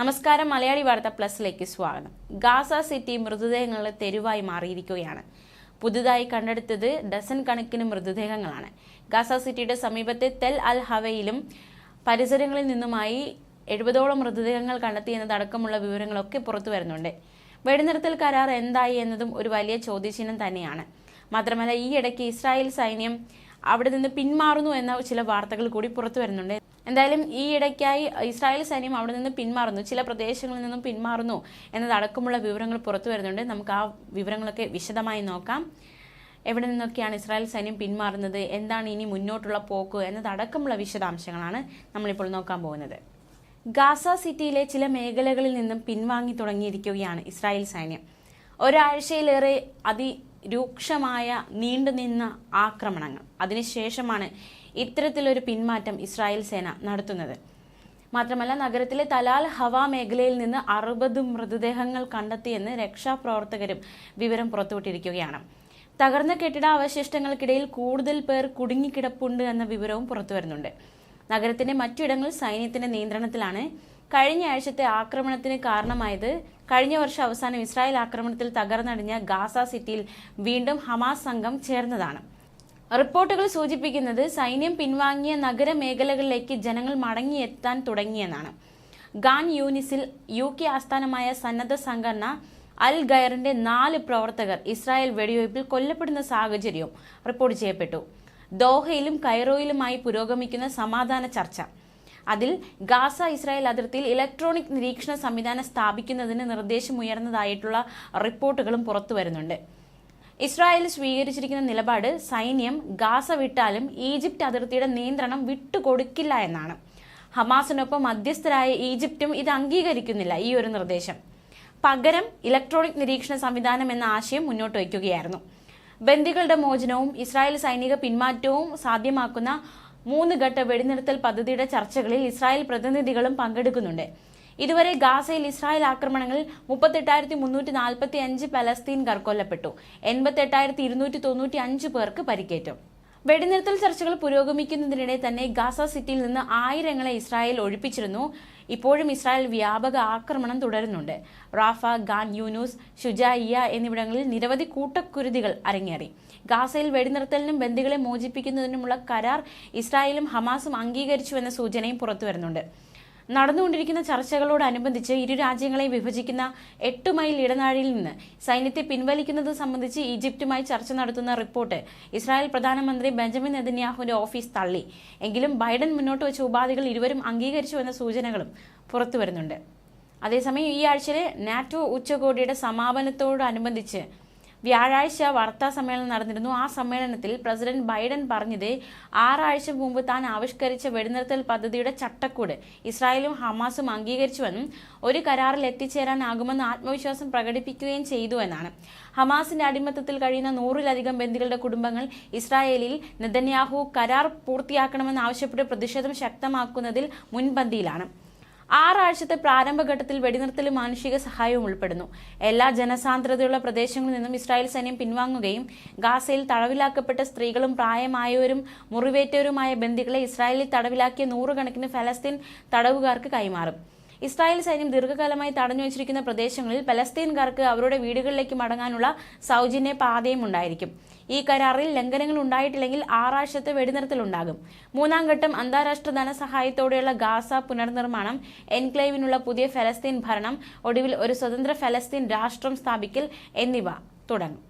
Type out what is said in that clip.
നമസ്കാരം മലയാളി വാർത്ത പ്ലസിലേക്ക് സ്വാഗതം. ഗാസ സിറ്റി മൃതദേഹങ്ങളുടെ തെരുവായി മാറിയിരിക്കുകയാണ്. പുതുതായി കണ്ടെടുത്തത് ഡസൻ കണക്കിന് മൃതദേഹങ്ങളാണ്. ഗാസ സിറ്റിയുടെ സമീപത്തെ തെൽ അൽ ഹവയിലും പരിസരങ്ങളിൽ നിന്നുമായി എഴുപതോളം മൃതദേഹങ്ങൾ കണ്ടെത്തി എന്നതടക്കമുള്ള വിവരങ്ങളൊക്കെ പുറത്തു വരുന്നുണ്ട്. വെടിനിർത്തൽ കരാർ എന്തായി എന്നതും ഒരു വലിയ ചോദ്യചിഹ്നം തന്നെയാണ്. മാത്രമല്ല ഈയിടയ്ക്ക് ഇസ്രായേൽ സൈന്യം അവിടെ നിന്ന് പിന്മാറുന്നു എന്ന ചില വാർത്തകൾ കൂടി പുറത്തു വരുന്നുണ്ട്. എന്തായാലും ഈ ഇടയ്ക്കായി ഇസ്രായേൽ സൈന്യം അവിടെ നിന്ന് പിന്മാറുന്നു. ചില പ്രദേശങ്ങളിൽ നിന്നും പിന്മാറുന്നു എന്നതടക്കമുള്ള വിവരങ്ങൾ പുറത്തു വരുന്നുണ്ട്. നമുക്ക് ആ വിവരങ്ങളൊക്കെ വിശദമായി നോക്കാം. എവിടെ നിന്നൊക്കെയാണ് ഇസ്രായേൽ സൈന്യം പിന്മാറുന്നത്? എന്താണ് ഇനി മുന്നോട്ടുള്ള പോക്ക് എന്നതടക്കമുള്ള വിശദാംശങ്ങളാണ് നമ്മളിപ്പോൾ നോക്കാൻ പോകുന്നത്. ഗാസ സിറ്റിയിലെ ചില മേഖലകളിൽ നിന്നും പിൻവാങ്ങി തുടങ്ങിയിരിക്കുകയാണ് ഇസ്രായേൽ സൈന്യം. ഒരാഴ്ചയിലേറെ അതിരൂക്ഷമായ നീണ്ടുനിന്ന ആക്രമണങ്ങൾ. അതിനുശേഷമാണ് ഇത്തരത്തിലൊരു പിന്മാറ്റം ഇസ്രായേൽ സേന നടത്തുന്നത്. മാത്രമല്ല നഗരത്തിലെ തലാൽ ഹവ മേഖലയിൽ നിന്ന് അറുപത് മൃതദേഹങ്ങൾ കണ്ടെത്തിയെന്ന് രക്ഷാപ്രവർത്തകരും വിവരം പുറത്തുവിട്ടിരിക്കുകയാണ്. തകർന്ന കെട്ടിട അവശിഷ്ടങ്ങൾക്കിടയിൽ കൂടുതൽ പേർ കുടുങ്ങിക്കിടപ്പുണ്ട് എന്ന വിവരവും പുറത്തുവരുന്നുണ്ട്. നഗരത്തിന്റെ മറ്റിടങ്ങൾ സൈന്യത്തിന്റെ നിയന്ത്രണത്തിലാണ് കഴിഞ്ഞ ആഴ്ചത്തെ ആക്രമണത്തിന് കാരണമായത് കഴിഞ്ഞ വർഷം അവസാനം ഇസ്രായേൽ ആക്രമണത്തിൽ തകർന്നടിഞ്ഞ ഗാസ സിറ്റിയിൽ വീണ്ടും ഹമാസ് സംഘം ചേർന്നതാണ്. റിപ്പോർട്ടുകൾ സൂചിപ്പിക്കുന്നത് സൈന്യം പിൻവാങ്ങിയ നഗരമേഖലകളിലേക്ക് ജനങ്ങൾ മടങ്ങിയെത്താൻ തുടങ്ങിയെന്നാണ്. ഗാൻ യൂനിസിൽ യു കെ ആസ്ഥാനമായ സന്നദ്ധ സംഘടന അൽ ഗയറിന്റെ നാല് പ്രവർത്തകർ ഇസ്രായേൽ വെടിവയ്പിൽ കൊല്ലപ്പെടുന്ന സാഹചര്യവും റിപ്പോർട്ട് ചെയ്യപ്പെട്ടു. ദോഹയിലും കൈറോയിലുമായി പുരോഗമിക്കുന്ന സമാധാന ചർച്ച. അതിൽ ഗാസ ഇസ്രായേൽ അതിർത്തിയിൽ ഇലക്ട്രോണിക് നിരീക്ഷണ സംവിധാനം സ്ഥാപിക്കുന്നതിന് നിർദ്ദേശമുയർന്നതായിട്ടുള്ള റിപ്പോർട്ടുകളും പുറത്തു വരുന്നുണ്ട്. ഇസ്രായേൽ സ്വീകരിച്ചിരിക്കുന്ന നിലപാട് സൈന്യം ഗാസ വിട്ടാലും ഈജിപ്റ്റ് അതിർത്തിയുടെ നിയന്ത്രണം വിട്ടുകൊടുക്കില്ല എന്നാണ്. ഹമാസിനൊപ്പം മധ്യസ്ഥരായ ഈജിപ്തും ഇത് അംഗീകരിക്കുന്നില്ല ഈ ഒരു നിർദ്ദേശം. പകരം ഇലക്ട്രോണിക് നിരീക്ഷണ സംവിധാനം എന്ന ആശയം മുന്നോട്ട് വയ്ക്കുകയായിരുന്നു ബന്ദികളുടെ മോചനവും ഇസ്രായേൽ സൈനിക പിന്മാറ്റവും സാധ്യമാക്കുന്ന മൂന്ന് ഘട്ട വെടിനിർത്തൽ പദ്ധതിയുടെ ചർച്ചകളിൽ ഇസ്രായേൽ പ്രതിനിധികളും പങ്കെടുക്കുന്നുണ്ട്. ഇതുവരെ ഗാസയിൽ ഇസ്രായേൽ ആക്രമണങ്ങളിൽ മുപ്പത്തെട്ടായിരത്തി മുന്നൂറ്റി നാൽപ്പത്തി അഞ്ച് പലസ്തീൻകാർ കൊല്ലപ്പെട്ടു. എൺപത്തെട്ടായിരത്തി ഇരുന്നൂറ്റി തൊണ്ണൂറ്റി അഞ്ച് പേർക്ക് പരിക്കേറ്റു. വെടിനിർത്തൽ ചർച്ചകൾ പുരോഗമിക്കുന്നതിനിടെ തന്നെ ഗാസ സിറ്റിയിൽ നിന്ന് ആയിരങ്ങളെ ഇസ്രായേൽ ഒഴിപ്പിച്ചിരുന്നു. ഇപ്പോഴും ഇസ്രായേൽ വ്യാപക ആക്രമണം തുടരുന്നുണ്ട്. റാഫ ഗാൻ യൂനൂസ് ഷുജായിയ എന്നിവിടങ്ങളിൽ നിരവധി കൂട്ടക്കുരുതികൾ അരങ്ങേറി. ഗാസയിൽ വെടിനിർത്തലിനും ബന്ദികളെ മോചിപ്പിക്കുന്നതിനുമുള്ള കരാർ ഇസ്രായേലും ഹമാസും അംഗീകരിച്ചുവെന്ന സൂചനയും പുറത്തുവരുന്നുണ്ട്. നടന്നുകൊണ്ടിരിക്കുന്ന ചർച്ചകളോടനുബന്ധിച്ച് ഇരു രാജ്യങ്ങളെയും വിഭജിക്കുന്ന എട്ട് മൈൽ ഇടനാഴിയിൽ നിന്ന് സൈന്യത്തെ പിൻവലിക്കുന്നത് സംബന്ധിച്ച് ഈജിപ്തുമായി ചർച്ച നടത്തുന്ന റിപ്പോർട്ട് ഇസ്രായേൽ പ്രധാനമന്ത്രി ബെഞ്ചമിൻ നെതന്യാഹുവിന്റെ ഓഫീസ് തള്ളി. എങ്കിലും ബൈഡൻ മുന്നോട്ട് വെച്ച ഉപാധികൾ ഇരുവരും അംഗീകരിച്ചു എന്ന സൂചനകളും പുറത്തുവരുന്നുണ്ട്. അതേസമയം ഈ ആഴ്ചയിലെ നാറ്റോ ഉച്ചകോടിയുടെ സമാപനത്തോടനുബന്ധിച്ച് വ്യാഴാഴ്ച വാർത്താ സമ്മേളനം നടന്നിരുന്നു. ആ സമ്മേളനത്തിൽ പ്രസിഡന്റ് ബൈഡൻ പറഞ്ഞത് ആറാഴ്ച മുമ്പ് താൻ ആവിഷ്കരിച്ച വെടിനിർത്തൽ പദ്ധതിയുടെ ചട്ടക്കൂട് ഇസ്രായേലും ഹമാസും അംഗീകരിച്ചുവെന്നും ഒരു കരാറിൽ എത്തിച്ചേരാനാകുമെന്ന് ആത്മവിശ്വാസം പ്രകടിപ്പിക്കുകയും ചെയ്തു എന്നാണ്. ഹമാസിന്റെ അടിമത്തത്തിൽ കഴിയുന്ന നൂറിലധികം ബന്ദികളുടെ കുടുംബങ്ങൾ ഇസ്രായേലിൽ നെതന്യാഹു കരാർ പൂർത്തിയാക്കണമെന്ന് ആവശ്യപ്പെട്ട് പ്രതിഷേധം ശക്തമാക്കുന്നതിൽ മുൻപന്തിയിലാണ്. ആറാഴ്ചത്തെ പ്രാരംഭഘട്ടത്തിൽ വെടിനിർത്തലും മാനുഷിക സഹായവും ഉൾപ്പെടുന്നു. എല്ലാ ജനസാന്ദ്രതയുള്ള പ്രദേശങ്ങളിൽ നിന്നും ഇസ്രായേൽ സൈന്യം പിൻവാങ്ങുകയും ഗാസയിൽ തടവിലാക്കപ്പെട്ട സ്ത്രീകളും പ്രായമായവരും മുറിവേറ്റവരുമായ ബന്ധികളെ ഇസ്രായേലിൽ തടവിലാക്കിയ നൂറുകണക്കിന് ഫലസ്തീൻ തടവുകാർക്ക് കൈമാറും. ഇസ്രായേൽ സൈന്യം ദീർഘകാലമായി തടഞ്ഞു വെച്ചിരിക്കുന്ന പ്രദേശങ്ങളിൽ പലസ്തീൻകാർക്ക് അവരുടെ വീടുകളിലേക്ക് മടങ്ങാനുള്ള സൗജന്യ പാതയും ഉണ്ടായിരിക്കും. ഈ കരാറിൽ ലംഘനങ്ങൾ ഉണ്ടായിട്ടില്ലെങ്കിൽ ആറാഴ്ചത്തെ വെടിനിർത്തലുണ്ടാകും മൂന്നാം ഘട്ടം അന്താരാഷ്ട്ര ധനസഹായത്തോടെയുള്ള ഗാസ പുനർനിർമ്മാണം എൻക്ലേവിനുള്ള പുതിയ ഫലസ്തീൻ ഭരണം ഒടുവിൽ ഒരു സ്വതന്ത്ര ഫലസ്തീൻ രാഷ്ട്രം സ്ഥാപിക്കൽ എന്നിവ തുടങ്ങും.